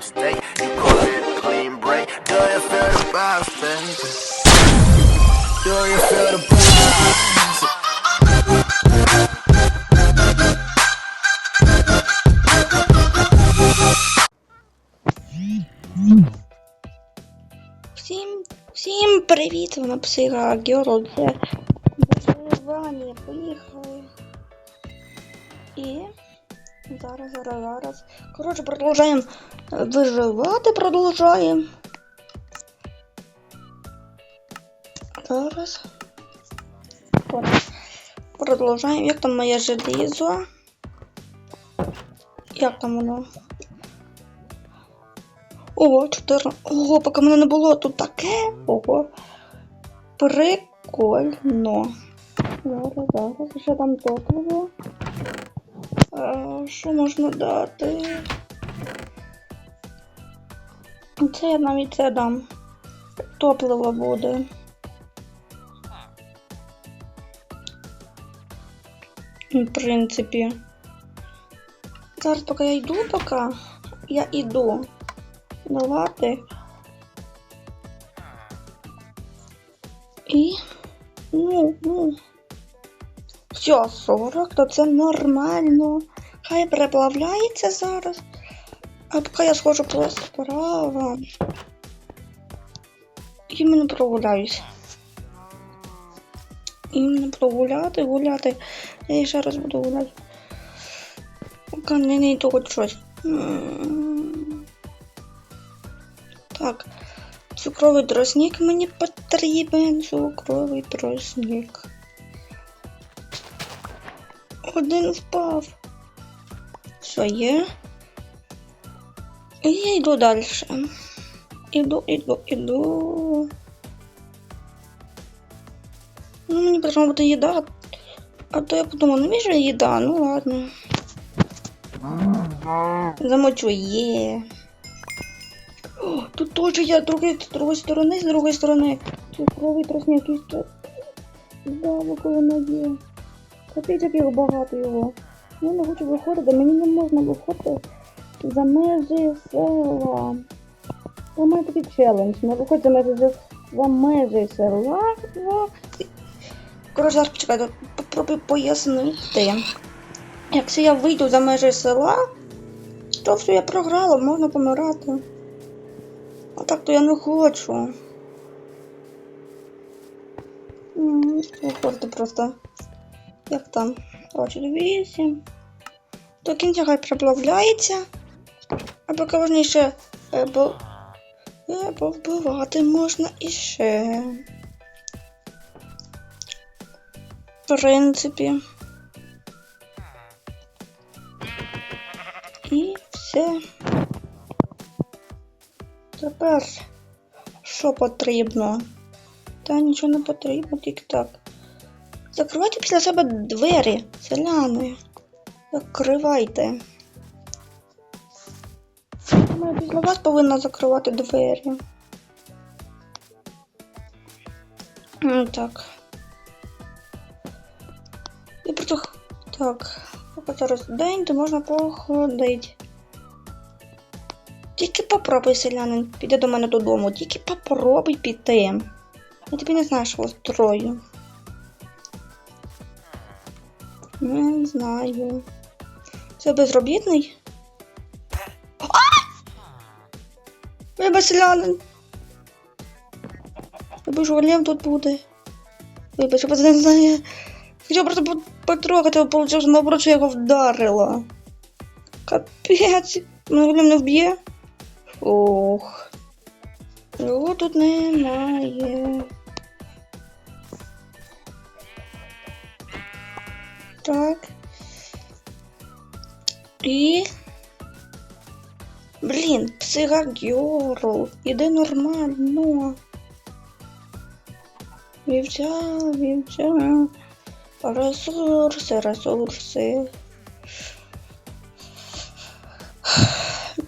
dream. You call it a clean break. Do you feel the vibes, baby? Do you feel the vibes? Всім, всім привіт! Вона психа Герл. Це виживання. Поїхали. І зараз, зараз, зараз. Коротше, продовжаємо е, виживати, продовжаємо. Зараз. Продовжаємо. Як там моє желізо? Як там воно? Ого, 4. Ого, поки мене не було тут таке. Ого. Прикольно. Зараз, зараз. Що там топливо? Що можна дати? Це я навіть це дам. Топливо буде. В принципі. Зараз поки я йду, поки я йду давати. І. Ну, ну. Все, 40, то це нормально. Хай переплавляється зараз. А поки я схожу по справам. Іменно прогуляюсь. Іменно прогуляти, гуляти. Я ще раз буду гуляти. Поки не не тут щось. Так. Цукровий тростник мені потрібен. Цукровий тростник. Один впав. Все є. І я йду далі. Іду, іду, іду. Ну, мені потрібно буде їда. А то я подумала, ну же їда, ну ладно. Замочу, є. О, тут тоже я другой, з другої сторони, з другої сторони. Цукровий тростник, тут тут. Да, воно є. Капець, як багато його. Я не хочу виходити, мені не можна виходити за межі села. У мене такий челендж. Не виходь за межі за, межі села. Коротше, зараз почекайте, попробую пояснити. Якщо я вийду за межі села, то все я програла, можна помирати. А так то я не хочу. Виходити просто. Як там? 28. До кінця хай приплавляється. А поки важніше е, бо, е, бо вбивати можна іще. В принципі. І все. Тепер що потрібно? Та нічого не потрібно, тільки так. Закривайте після себе двері, селяни. Закривайте. Думаю, після вас повинна закривати двері. Так. І просто... Так. Поки зараз день, то можна походити. Тільки попробуй, селянин, піди до мене додому. Тільки попробуй піти. Я тобі не знаю, що устрою. Не знаю. Це безробітний? Вибач, селянин. Вибач, голем тут буде. Вибач, я не знаю. Хотів просто по- потрогати, вийшло, наоборот, що я його вдарила. Капець. Мене голем не вб'є. Ох. Його тут немає. Так. І. Блін, психагерл. Іде нормально. Вівця, вівця. Ресурси, ресурси.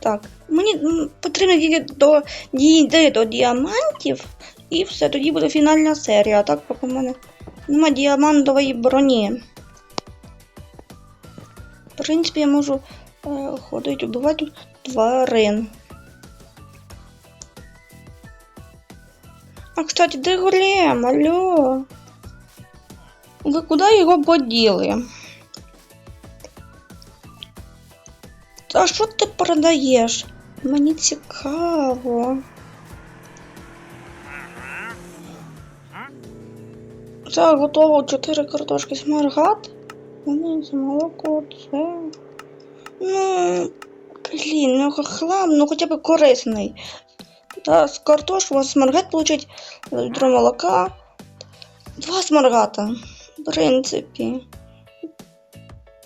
Так, мені потрібно дійти до, дійти до діамантів, і все, тоді буде фінальна серія. Так, поки в мене нема діамантової броні. принципі, я можу е, э, ходити убивати тварин. А, кстати, де Голем? Алло? Ви куди його поділи? А що ти продаєш? Мені цікаво. Це готово 4 картошки смаргат. Мене за молоко це Ну, блін, ну хлам, ну хоча б корисний. Да, з картош у вас смаргат получить відро молока. Два смаргата. В принципі.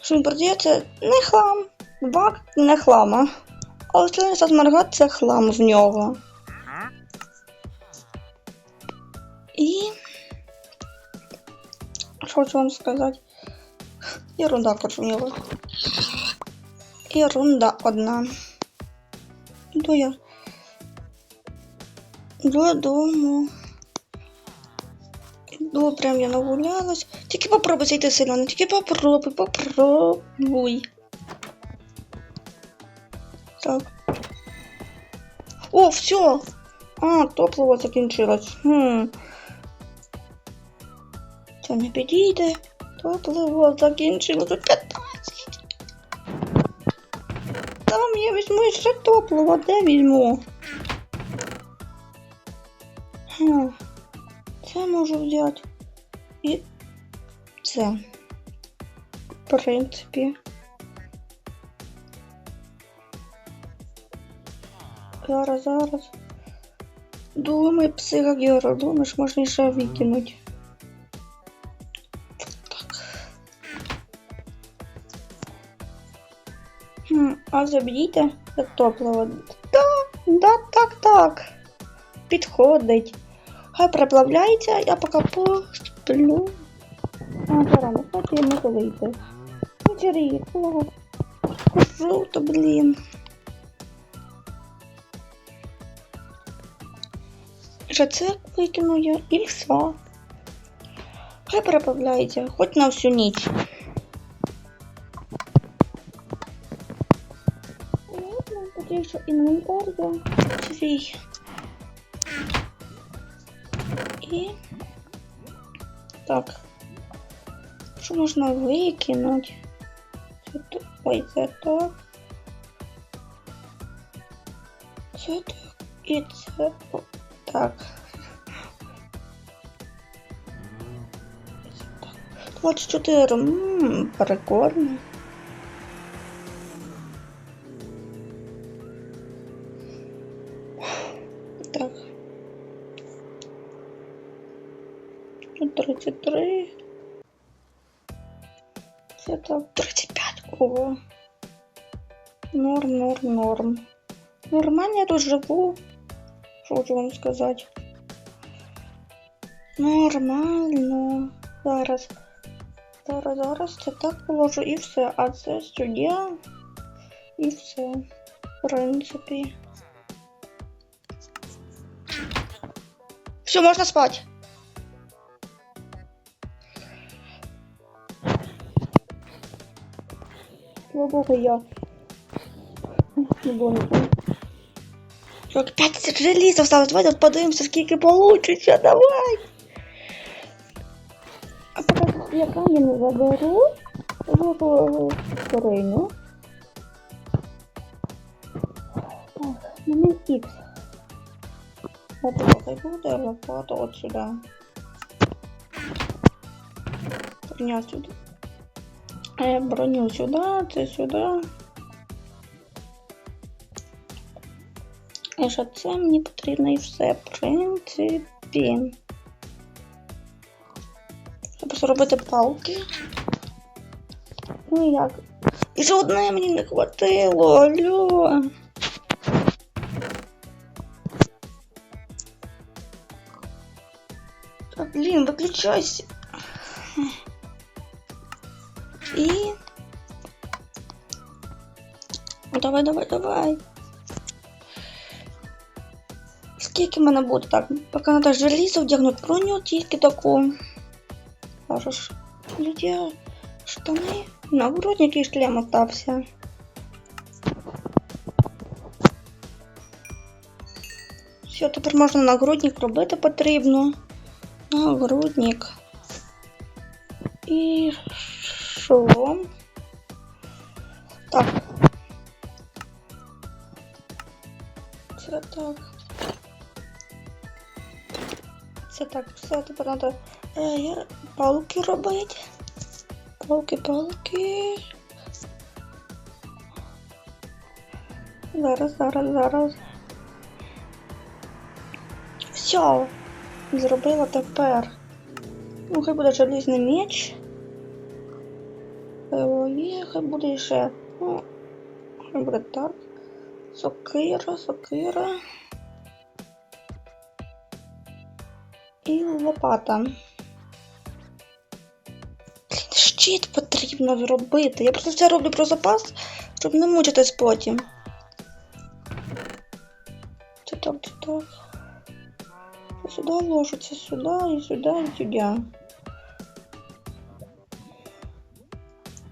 Що він продається? Не хлам. Два не хлама. Але це смаргат це хлам в нього. І. Що хочу вам сказати? Ерунда, короче, у нього. Ерунда одна. Іду я. Додому. Іду, прям я нагулялась. Тільки попробуй зайти сильно, ну тільки попробуй, попробуй. Так. О, все. А, топливо закінчилось. Хм. Це не підійде. Топливо закінчилось. Я візьму ще топливо. Де візьму? Це можу взяти. І це. В принципі. Зараз, зараз. Думай, психогера, думаєш, можна ще викинуть. А забійте це топливо. Да, да, так, так. Підходить. Хай приплавляється, я поки посплю. А, зарано, кстати, йому вийти. Інтересно. Круто, блін. Це викину я і все. Хай приплавляється, хоч на всю ніч. Ладно, тоді що інвентар я свій. І так. Що можна викинути? Це. Ой, це так. Це так. І це так. Це так. 24. Ммм, прикольно. Норм, норм, норм. Нормально я тут живу. Що хочу вам сказати? Нормально. Зараз. Зараз, зараз це так положу і все. А це сюди. І все. В принципі. Все, можна спати. Слава богу, я. Не ніколи. Так, 50 желіза осталось. Давай тут подивимося, скільки получиться. Давай. А поки я камінь заберу в скориню. Так, момент X. Лопата хай буде, лопата от сюди. Броня сюди. Е, броню сюди, це сюди. І що це мені потрібно і все, в принципі. Треба зробити палки. Ну як? І ж одне мені не хватило, алло. Та блін, виключайся. І. Ну, Давай, давай, давай. Скільки в мене буде так? Поки треба желізо вдягнути броню, тільки таку. Зараз. Люди, штани. Нагрудник шлем остався. Все, Все, тепер можна нагрудник робити потрібно. Нагрудник. І що? Так. Це так. Це так, все, тепер треба е, палки робити. Палки, палки. Зараз, зараз, зараз. Все. Зробила тепер. Ну, хай буде желізний меч. Е, І хай буде ще. Ну, хай буде так. Сокира, сокира. І лопата. Щит потрібно зробити. Я просто це роблю про запас, щоб не мучитись потім. Це так, це так. Це сюди ложу, сюди, і сюди, і сюди.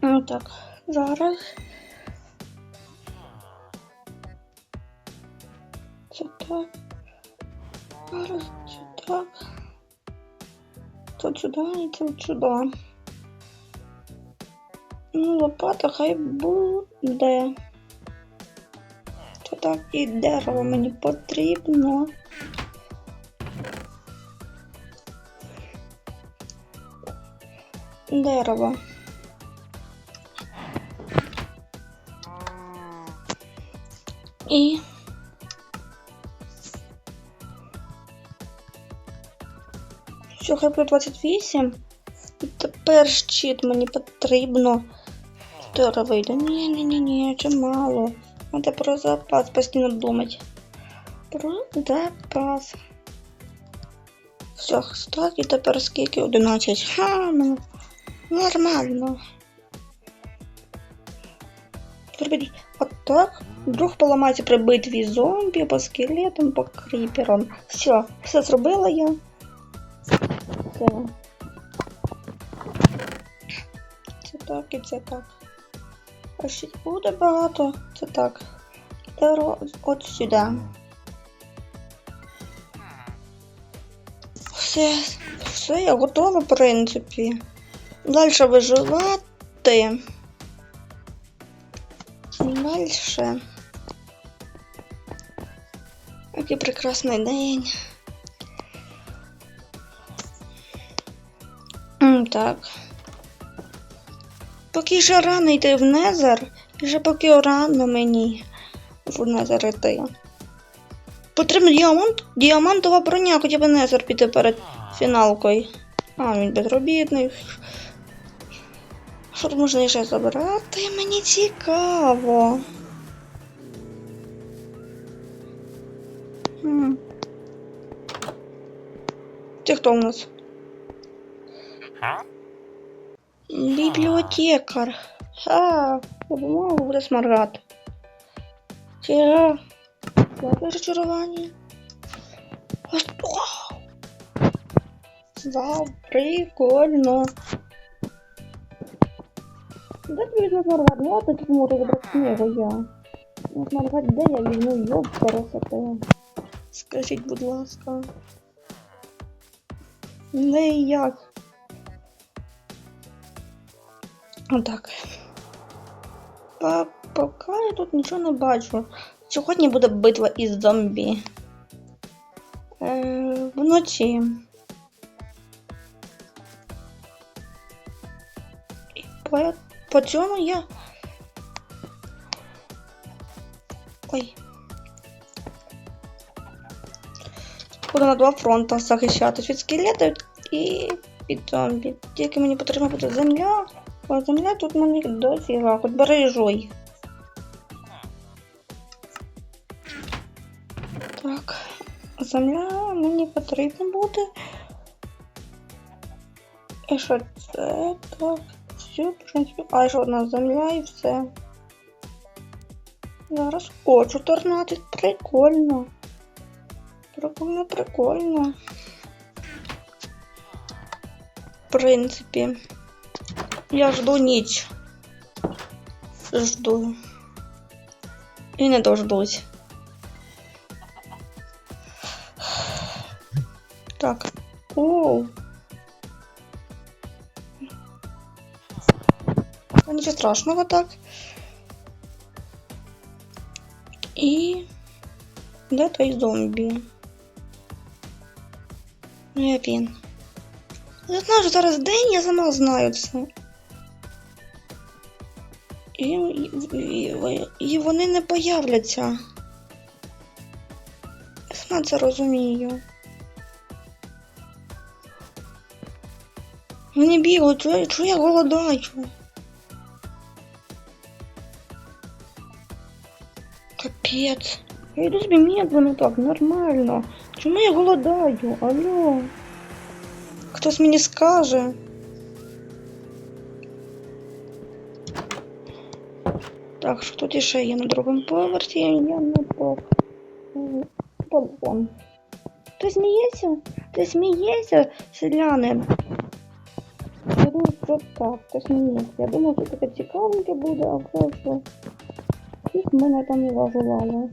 Ну так, зараз. Це так. Зараз це так. Тут сюди і тут сюди. Ну, лопата хай буде. Це так і дерево мені потрібно. Дерево. Все, 28. І тепер щит мені потрібно. Чотири вийде. Ні, ні, ні, ні, це мало. Треба про запас постійно думати. Про запас. Все, так, і тепер скільки? 11. Ха, ну, нормально. Зробіть отак. Вдруг поламається при битві зомбі, по скелетам, по кріперам. Все, все зробила я. Все. Це так і це так. А ще буде багато. Це так. Тепер от сюди. Все, все, я готова, в принципі. Далі виживати. Дальше. Який прекрасний день. М, Так. Поки ще рано йти в Незер, і ще поки рано мені в Незер йти. Потрібен діамант, діамантова броня, хоча б Незер піти перед фіналкою. А, він безробітний. Що можна ще забрати? Мені цікаво. Хм. Ти хто у нас? Бібліотекар. Ха, бумагу буде смаргати. Яке зачарування? Ось- Вау! Прикольно. Де тобі візьму смаргат? Ну, а ти тут можу забрати книгу я. Ну, смаргат де я візьму йоб красоти. Скажіть, будь ласка. Не як. Отак. Па- Поки я тут нічого не бачу. Сьогодні буде битва із зомбі. Е, вночі. І по, по цьому я. Ой. Буду на два фронта захищатись від скелетів і від зомбі. Тільки мені потрібна буде земля. А земля тут мені дофіга, хоч бери жуй. Так, земля мені потрібна буде. І що це? Так, все, в принципі. А ще одна земля і все. Зараз. О, 14, прикольно. Прикольно, прикольно. В принципі. Я жду ніч. Жду. І не дождусь. Так. Оу. Нічого страшного, так. І. Де той зомбі? Ну, як він? Я знаю, що зараз день, я сама знаю це. І, і, і, вони не появляться. Я сама це розумію. Вони бігають, чого, чого я голодаю? Капець. Я йду собі медленно так, нормально. Чому я голодаю? Алло. Хтось мені скаже. Так, що тут іще є на другому поверсі, я не по балкон. Ти смієшся? Ти смієшся, селянин? Я думаю, що так, ти смієшся. Я думав, що таке цікавеньке буде, а все що. Їх мене там не вазувало.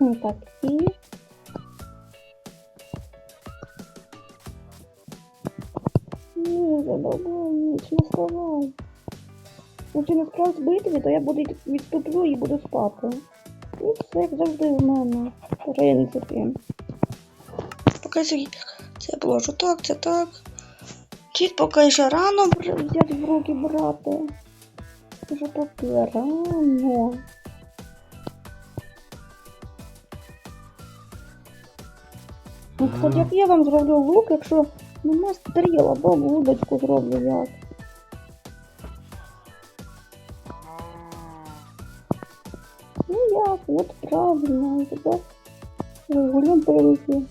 Ну так, і... Ні, задовбай, ніч, не вставай. Якщо не справді битві, то я буду відступлю і буду спати. І все, як завжди в мене. В принципі. Поки собі це положу так, це так. Чуть поки ще рано взяти в руки брати. Вже поки рано. Ну, кстати, як я вам зроблю лук, якщо нема стріл, або вудочку зроблю як. Ну як, от правильно, тепер гулям появився.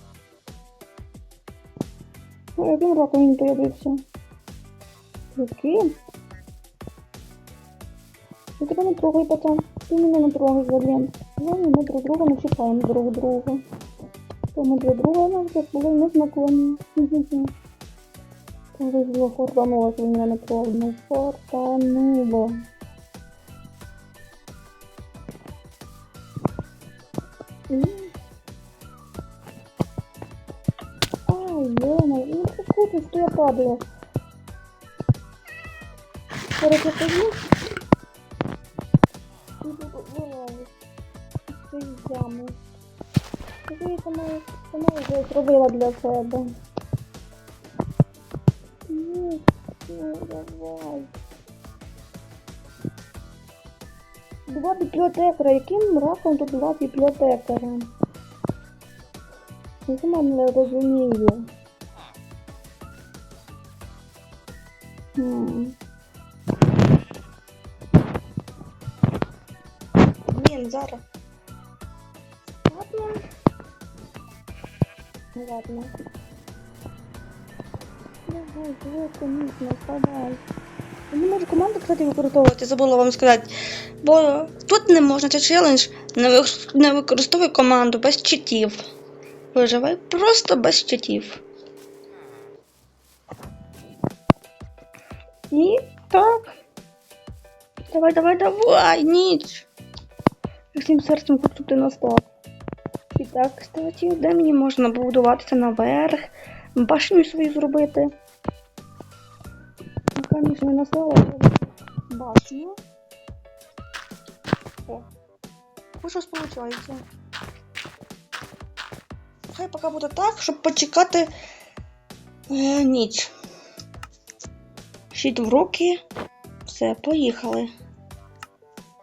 Ну, яким роком він появився? Яким? Я тебе не трогай, пацан. Ти мене не трогай, Владлен. Ладно, ми друг друга не чіпаємо друг друга. То ми друг друга нам як були незнакомі. Повезло, фортануло, що він мене. Ну, фортануло. Ай, Лена, ну ты купишь, что я падаю. Короче, пойду. І буду вилазити з цієї ями. Що я сама, сама вже зробила для себе. Давай. Два бібліотекаря. Яким раком тут два бібліотекаря? Я сама не розумію. Хм. Блін, зараз. Ладно. Ладно. Не можу команду, кстати, використовувати, забула вам сказати. Бо тут не можна, це челендж, не, використовуй команду без читів. Виживай просто без читів. І так. Давай, давай, давай, ніч. Всім серцем хочу ти настав. І так, кстати, де мені можна побудуватися наверх, башню свою зробити. Ну, не настала башню. О, ось щось виходить. Хай поки буде так, щоб почекати е, ніч. Щит в руки. Все, поїхали.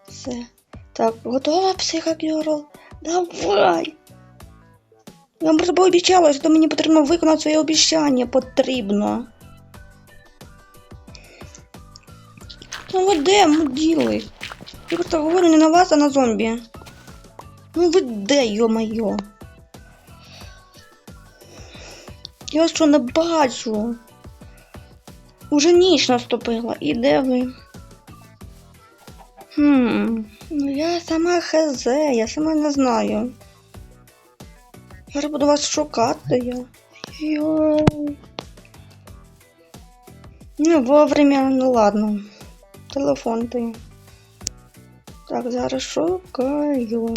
Все. Так, готова, психогерл? Давай! Я вам просто обіцяла, що мені потрібно виконати своє обіцяння. Потрібно. Ну ви де, муділи? Я просто говорю не на вас, а на зомбі. Ну ви де, йо-моє? Я вас що не бачу. Уже ніч наступила. І де ви? Хм, ну я сама хз, я сама не знаю. Я буду вас шукати я. Йой. Ну, вовремя, ну ладно. Телефон ти. Так, зараз шукаю.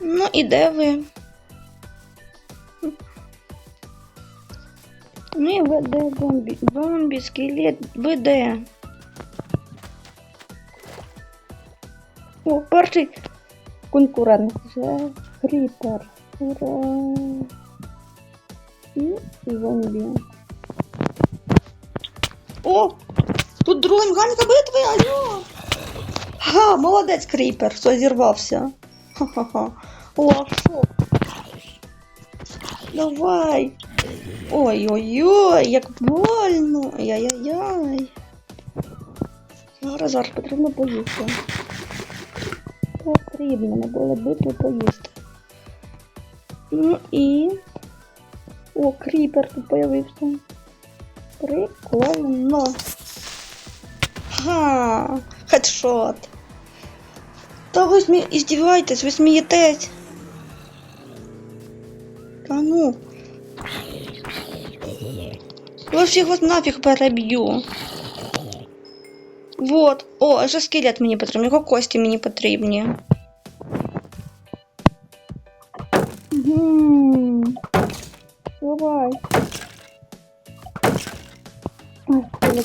Ну і де ви? Ну і ви де зомбі? Зомбі, скелет, ви де? О, перший конкурент вже кріпер. Ура! І зомбі. О! Тут друга механіка битви, алло! Ха, молодець кріпер, все зірвався. Ха-ха-ха. О, що? Давай. Ой-ой-ой, як больно. Ай-яй-яй. Зараз, зараз потрібно поїсти. Потрібно, було битви поїсти. Ну і. О, кріпер тут появився. Прикольно. Ха, хедшот. Та ви смі... издеваетесь, ви смієтесь. Та ну. Я всіх вас нафіг переб'ю. Вот. О, ще скелет мені потрібен, його кості мені потрібні.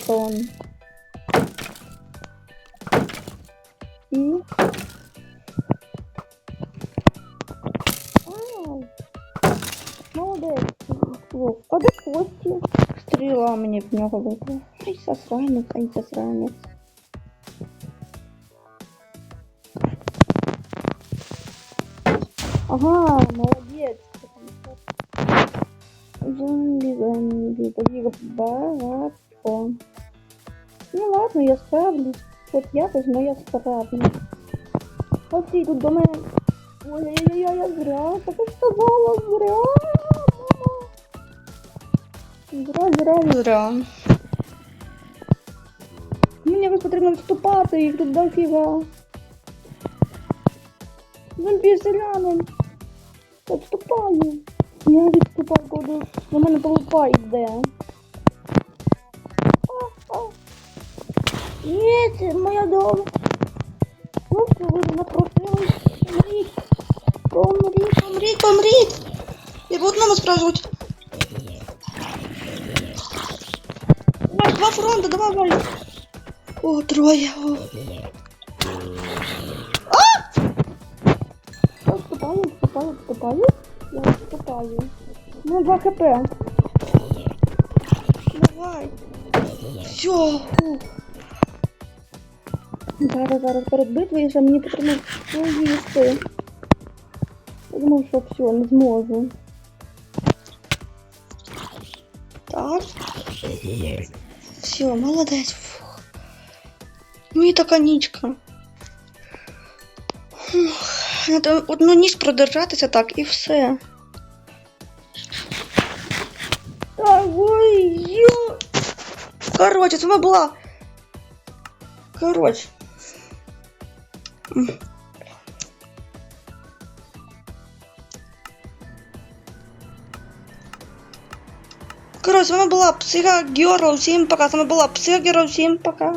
Телефон. І. Ау. Молодець. О, а де кості? Стріла мені в нього випала. Ай, засранець, ай, засранець. Ага, молодець. Зомбі, зомбі, таких багато. Ну ладно, я справлюсь. От якось, но я справлюсь. Ти тут до мене. Ой-ой-ой, я зря, так і сказала, зря. Зря, зря, зря. Мені якось потрібно вступати, їх тут дофіга. Зомбі селянин. Відступаю. Я відступаю, коли до мене толпа йде. Це моя дома. Просто ви напросились. Помріть. Помріть, помріть, помріть. Я буду нам спрашивать. Давай, два фронта, давай, давай. О, троє. О. А! Вступаю, вступаю, вступаю. Я вступаю. Ну, 2 хп. Давай. Все. Зараз, зараз перед битвою ще мені потрібно поїсти. Я думав, що все, не зможу. Так. Все, молодець. Фух. Ну і така нічка. Фух. Треба одну ніч продержатися так і все. Так, ой, ё... Короче, це вона була. Короче. М. Короче, з вами була Психа Герл, всім пока. З вами була Психа Герл, всім пока.